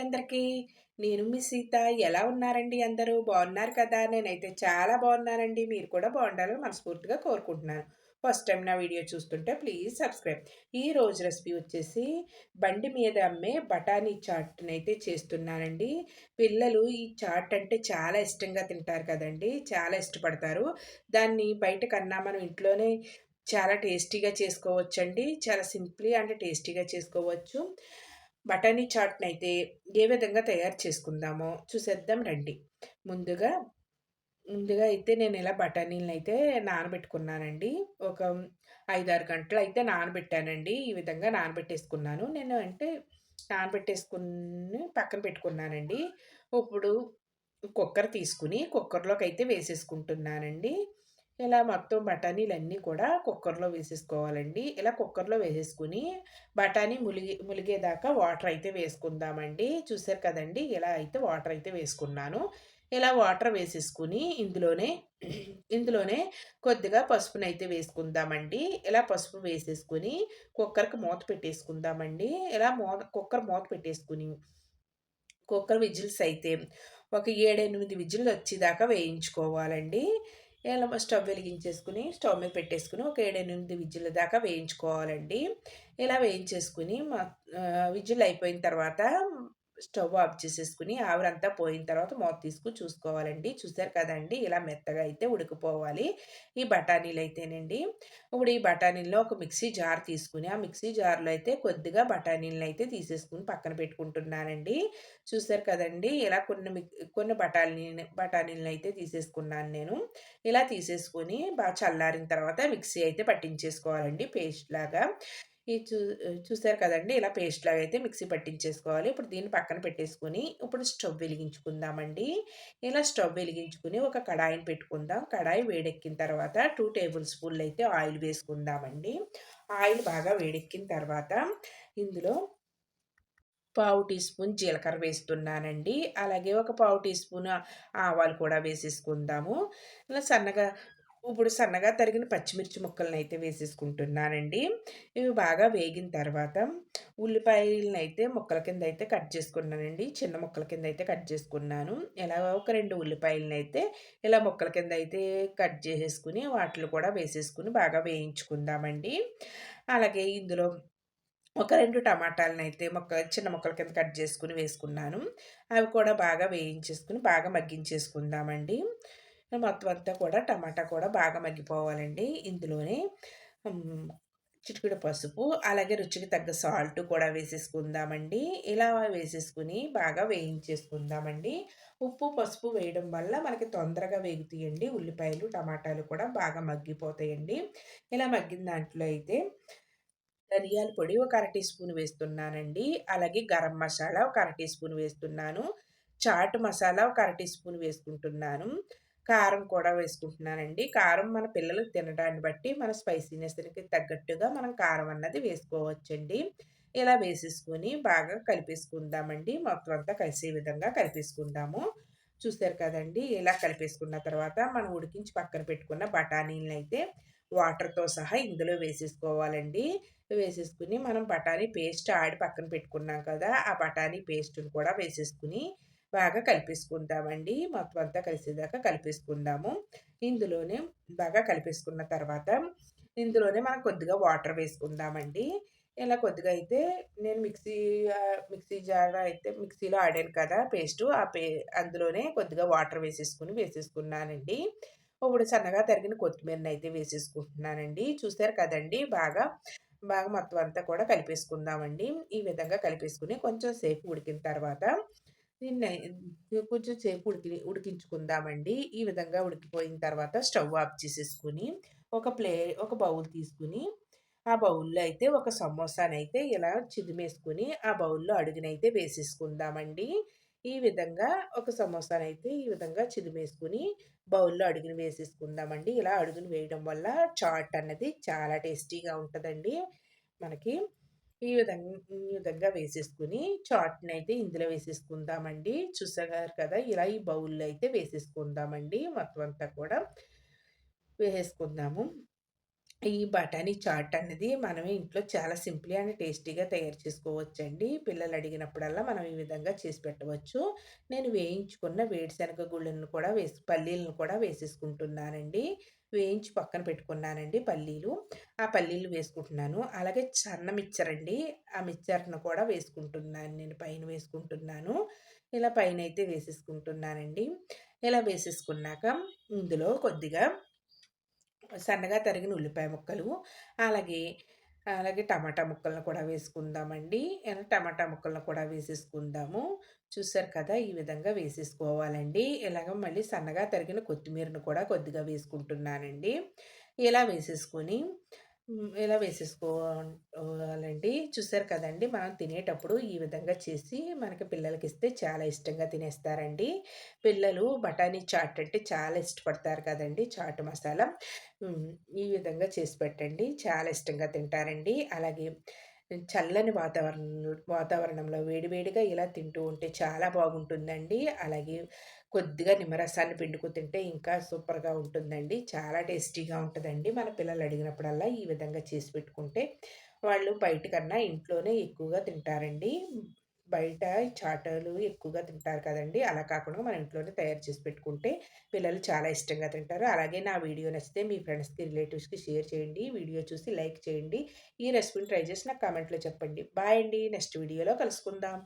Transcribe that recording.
అందరికీ? నేను మీ సీత. ఎలా ఉన్నారండి అందరూ? బాగున్నారు కదా? నేనైతే చాలా బాగున్నానండి. మీరు కూడా బాగుండాలని మనస్ఫూర్తిగా కోరుకుంటున్నాను. ఫస్ట్ టైం నా వీడియో చూస్తుంటే ప్లీజ్ సబ్స్క్రైబ్. ఈ రోజు రెసిపీ వచ్చేసి బండి మీద అమ్మే బఠానీ చాట్ని అయితే చేస్తున్నానండి. పిల్లలు ఈ చాట్ అంటే చాలా ఇష్టంగా తింటారు కదండి. చాలా ఇష్టపడతారు. దాన్ని బయట కన్నా మనం ఇంట్లోనే చాలా టేస్టీగా చేసుకోవచ్చండి. చాలా సింప్లీ అంటే టేస్టీగా చేసుకోవచ్చు. బఠానీ చాట్ని అయితే ఏ విధంగా తయారు చేసుకుందామో చూసేద్దాం రండి. ముందుగా ముందుగా అయితే నేను ఇలా బఠానీలను అయితే నానబెట్టుకున్నానండి. ఒక ఐదారు గంటలు అయితే నానబెట్టానండి. ఈ విధంగా నానబెట్టేసుకున్నాను. నేను అంటే నానబెట్టేసుకుని పక్కన పెట్టుకున్నానండి. ఇప్పుడు కుక్కర్ తీసుకుని కుక్కర్లోకి అయితే వేసేసుకుంటున్నానండి. ఇలా మొత్తం బఠానీలన్నీ కూడా కుక్కర్లో వేసేసుకోవాలండి. ఇలా కుక్కర్లో వేసేసుకుని బఠానీ ములిగి ములిగేదాకా వాటర్ అయితే వేసుకుందామండి. చూసారు కదండి ఇలా అయితే వాటర్ అయితే వేసుకున్నాను. ఇలా వాటర్ వేసేసుకుని ఇందులోనే ఇందులోనే కొద్దిగా పసుపుని అయితే వేసుకుందామండి. ఇలా పసుపు వేసేసుకుని కుక్కర్కి మూత పెట్టేసుకుందామండి. ఇలా మూత కుక్కర్ మూత పెట్టేసుకుని కుక్కర్ విజిల్స్ అయితే ఒక ఏడెనిమిది విజిల్స్ వచ్చేదాకా వేయించుకోవాలండి. ఇలా స్టవ్ వెలిగించేసుకుని స్టవ్ మీద పెట్టేసుకుని ఒక ఏడెనిమిది విజిల్ దాకా వేయించుకోవాలండి. ఇలా వేయించేసుకుని మా విజిల్ అయిపోయిన తర్వాత స్టవ్ ఆఫ్ చేసేసుకుని ఆవిరంతా పోయిన తర్వాత మూత తీసుకుని చూసుకోవాలండి. చూసారు కదండి ఇలా మెత్తగా అయితే ఉడికిపోవాలి ఈ బఠానీలు అయితేనండి. ఇప్పుడు ఈ బఠానీల్లో ఒక మిక్సీ జార్ తీసుకుని ఆ మిక్సీ జార్లో అయితే కొద్దిగా బఠానీలను అయితే తీసేసుకుని పక్కన పెట్టుకుంటున్నానండి. చూసారు కదండి ఇలా కొన్ని కొన్ని బఠానీ బఠానీలను అయితే తీసేసుకున్నాను నేను. ఇలా తీసేసుకొని బాగా చల్లారిన తర్వాత మిక్సీ అయితే పట్టించేసుకోవాలండి పేస్ట్ లాగా. ఇది చూ చూసారు కదండి? ఇలా పేస్ట్ లాగా అయితే మిక్సీ పట్టించేసుకోవాలి. ఇప్పుడు దీన్ని పక్కన పెట్టేసుకుని ఇప్పుడు స్టవ్ వెలిగించుకుందామండి. ఇలా స్టవ్ వెలిగించుకుని ఒక కడాయిని పెట్టుకుందాం. కడాయి వేడెక్కిన తర్వాత టూ టేబుల్ స్పూన్లు అయితే ఆయిల్ వేసుకుందామండి. ఆయిల్ బాగా వేడెక్కిన తర్వాత ఇందులో పావు టీ స్పూన్ జీలకర్ర వేస్తున్నానండి. అలాగే ఒక పావు టీ స్పూన్ ఆవాలు కూడా వేసేసుకుందాము. ఇలా సన్నగా ఇప్పుడు సన్నగా తరిగిన పచ్చిమిర్చి ముక్కలను అయితే వేసేసుకుంటున్నానండి. ఇవి బాగా వేగిన తర్వాత ఉల్లిపాయలను అయితే ముక్కల కింద అయితే కట్ చేసుకున్నానండి. చిన్న ముక్కల కింద అయితే కట్ చేసుకున్నాను. ఇలా ఒక రెండు ఉల్లిపాయలను అయితే ఇలా ముక్కల కింద అయితే కట్ చేసేసుకుని వాటిని కూడా వేసేసుకుని బాగా వేయించుకుందామండి. అలాగే ఇందులో ఒక రెండు టమాటాలను అయితే మొక్క చిన్న మొక్కల కింద కట్ చేసుకుని వేసుకున్నాను. అవి కూడా బాగా వేయించేసుకుని బాగా మగ్గించేసుకుందామండి. మొత్తం అంతా కూడా టమాటా కూడా బాగా మగ్గిపోవాలండి. ఇందులోనే చిటికెడు పసుపు అలాగే రుచికి తగ్గ సాల్ట్ కూడా వేసేసుకుందామండి. ఇలా వేసేసుకుని బాగా వేయించేసుకుందామండి. ఉప్పు పసుపు వేయడం వల్ల మనకి తొందరగా వేగుతాయండి. ఉల్లిపాయలు టమాటాలు కూడా బాగా మగ్గిపోతాయండి. ఇలా మగ్గిన దాంట్లో అయితే ధనియాల పొడి ఒక అర టీ స్పూన్ వేస్తున్నానండి. అలాగే గరం మసాలా ఒక అర టీ స్పూన్ వేస్తున్నాను. చాట్ మసాలా ఒక అర టీ స్పూన్ వేసుకుంటున్నాను. కారం కూడా వేసుకుంటున్నానండి. కారం మన పిల్లలు తినడాన్ని బట్టి మన స్పైసీనెస్కి తగ్గట్టుగా మనం కారం అన్నది వేసుకోవచ్చండి. ఇలా వేసేసుకొని బాగా కలిపేసుకుందామండి. మొత్తం అంతా కలిసే విధంగా కలిపేసుకుందాము. చూస్తారు కదండి ఇలా కలిపేసుకున్న తర్వాత మనం ఉడికించి పక్కన పెట్టుకున్న బఠానీలను అయితే వాటర్తో సహా ఇందులో వేసేసుకోవాలండి. వేసేసుకుని మనం బఠానీ పేస్ట్ ఆడి పక్కన పెట్టుకున్నాం కదా ఆ బఠానీ పేస్ట్ని కూడా వేసేసుకుని బాగా కలిపేసుకుంటామండి. మొత్తం అంతా కలిసేదాకా కలిపేసుకుందాము. ఇందులోనే బాగా కలిపేసుకున్న తర్వాత ఇందులోనే మనం కొద్దిగా వాటర్ వేసుకుందామండి. ఇలా కొద్దిగా అయితే నేను మిక్సీ మిక్సీ జార్ అయితే మిక్సీలో ఆడాను కదా పేస్టు. ఆ పే అందులోనే కొద్దిగా వాటర్ వేసేసుకుని వేసేసుకున్నానండి. ఇప్పుడు సన్నగా తరిగిన కొత్తిమీరని అయితే వేసేసుకుంటున్నానండి. చూసారు కదండి బాగా బాగా మొత్తం అంతా కూడా కలిపేసుకుందామండి. ఈ విధంగా కలిపేసుకుని కొంచెం సేపు ఉడికిన తర్వాత దీన్ని కొంచెం సేపు ఉడికి ఉడికించుకుందామండి. ఈ విధంగా ఉడికిపోయిన తర్వాత స్టవ్ ఆఫ్ చేసేసుకుని ఒక ప్లే ఒక బౌల్ తీసుకుని ఆ బౌల్లో అయితే ఒక సమోసానైతే ఇలా చిదిమేసుకుని ఆ బౌల్లో అడుగునైతే వేసేసుకుందామండి. ఈ విధంగా ఒక సమోసానైతే ఈ విధంగా చిదిమేసుకుని బౌల్లో అడుగుని వేసేసుకుందామండి. ఇలా అడుగుని వేయడం వల్ల చాట్ అన్నది చాలా టేస్టీగా ఉంటుందండి. మనకి ఈ విధంగా ఈ విధంగా వేసేసుకుని చాట్ని అయితే ఇందులో వేసేసుకుందామండి చూసారు కదా ఇలా ఈ బౌల్లో అయితే వేసేసుకుందామండి మొత్తం అంతా కూడా వేసేసుకుందాము ఈ బఠానీ చాట్ అనేది మనమే ఇంట్లో చాలా సింపుల్ అండ్ టేస్టీగా తయారు చేసుకోవచ్చండి. పిల్లలు అడిగినప్పుడల్లా మనం ఈ విధంగా చేసి పెట్టవచ్చు. నేను వేయించుకున్న వేడిశనగ గుళ్ళను కూడా వేసి పల్లీలను కూడా వేసేసుకుంటున్నానండి. వేయించి పక్కన పెట్టుకున్నానండి పల్లీలు. ఆ పల్లీలు వేసుకుంటున్నాను. అలాగే చన్న మిక్చర్ అండి. ఆ మిక్చర్‌ను కూడా వేసుకుంటున్నాను నేను పైన వేసుకుంటున్నాను. ఇలా పైన అయితే వేసేసుకుంటున్నానండి. ఇలా వేసేసుకున్నాక ఇందులో కొద్దిగా సన్నగా తరిగిన ఉల్లిపాయ ముక్కలు అలాగే అలాగే టమాటా ముక్కలను కూడా వేసుకుందామండి. టమాటా ముక్కలను కూడా వేసేసుకుందాము. చూసారు కదా ఈ విధంగా వేసేసుకోవాలండి. ఇలాగ మళ్ళీ సన్నగా తరిగిన కొత్తిమీరను కూడా కొద్దిగా వేసుకుంటున్నానండి. ఇలా వేసేసుకొని ఇలా వేసేసుకోవాలండి చూసారు కదండి మనం తినేటప్పుడు ఈ విధంగా చేసి మనకి పిల్లలకి ఇస్తే చాలా ఇష్టంగా తినేస్తారండి. పిల్లలు బఠానీ చాట్ అంటే చాలా ఇష్టపడతారు కదండి చాట్ మసాలా. ఈ విధంగా చేసి పెట్టండి చాలా ఇష్టంగా తింటారండి. అలాగే చల్లని వాతావరణం వాతావరణంలో వేడివేడిగా ఇలా తింటూ ఉంటే చాలా బాగుంటుందండి. అలాగే కొద్దిగా నిమ్మరసాన్ని పిండుకు తింటే ఇంకా సూపర్గా ఉంటుందండి. చాలా టేస్టీగా ఉంటుందండి. మన పిల్లలు అడిగినప్పుడల్లా ఈ విధంగా చేసి పెట్టుకుంటే వాళ్ళు బయట కన్నా ఇంట్లోనే ఎక్కువగా తింటారండి. బయట చాటలు ఎక్కువగా తింటారు కదండి. అలా కాకుండా మన ఇంట్లోనే తయారు చేసి పెట్టుకుంటే పిల్లలు చాలా ఇష్టంగా తింటారు. అలాగే నా వీడియో నచ్చితే మీ ఫ్రెండ్స్కి రిలేటివ్స్కి షేర్ చేయండి. వీడియో చూసి లైక్ చేయండి. ఈ రెసిపీని ట్రై చేసి నాకు కామెంట్లో చెప్పండి. బాయ్ అండి. నెక్స్ట్ వీడియోలో కలుసుకుందాం.